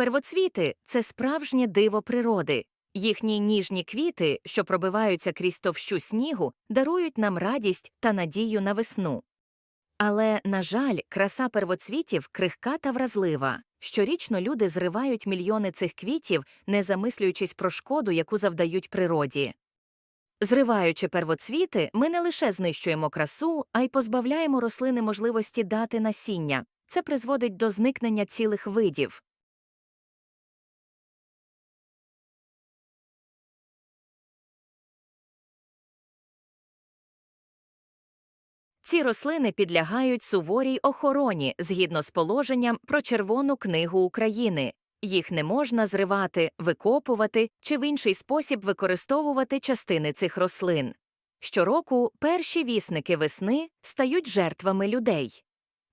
Первоцвіти це справжнє диво природи. Їхні ніжні квіти, що пробиваються крізь товщу снігу, дарують нам радість та надію на весну. Але, на жаль, краса первоцвітів крихка та вразлива. Щорічно люди зривають мільйони цих квітів, не замислюючись про шкоду, яку завдають природі. Зриваючи первоцвіти, ми не лише знищуємо красу, а й позбавляємо рослини можливості дати насіння. Це призводить до зникнення цілих видів. Ці рослини підлягають суворій охороні згідно з положенням про Червону книгу України. Їх не можна зривати, викопувати чи в інший спосіб використовувати частини цих рослин. Щороку перші вісники весни стають жертвами людей.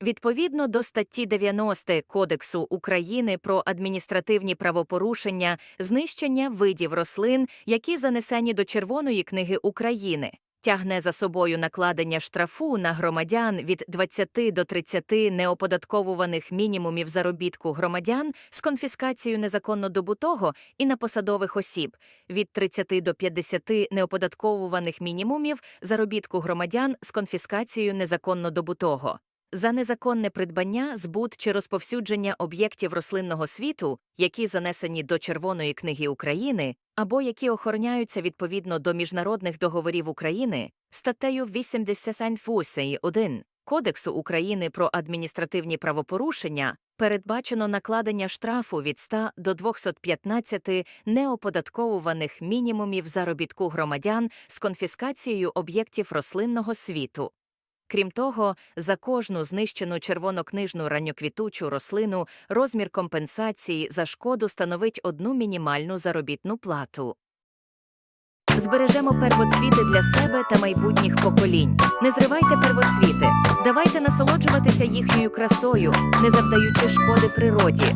Відповідно до статті 90 Кодексу України про адміністративні правопорушення, знищення видів рослин, які занесені до Червоної книги України, тягне за собою накладення штрафу на громадян від 20 до 30 неоподатковуваних мінімумів заробітку громадян з конфіскацією незаконно добутого і на посадових осіб, від 30 до 50 неоподатковуваних мінімумів заробітку громадян з конфіскацією незаконно добутого. За незаконне придбання, збут чи розповсюдження об'єктів рослинного світу, які занесені до Червоної книги України, або які охороняються відповідно до міжнародних договорів України, статтею 81 Кодексу України про адміністративні правопорушення передбачено накладення штрафу від 100 до 215 неоподатковуваних мінімумів заробітку громадян з конфіскацією об'єктів рослинного світу. Крім того, за кожну знищену червонокнижну ранньоквітучу рослину розмір компенсації за шкоду становить одну мінімальну заробітну плату. Збережемо первоцвіти для себе та майбутніх поколінь. Не зривайте первоцвіти. Давайте насолоджуватися їхньою красою, не завдаючи шкоди природі.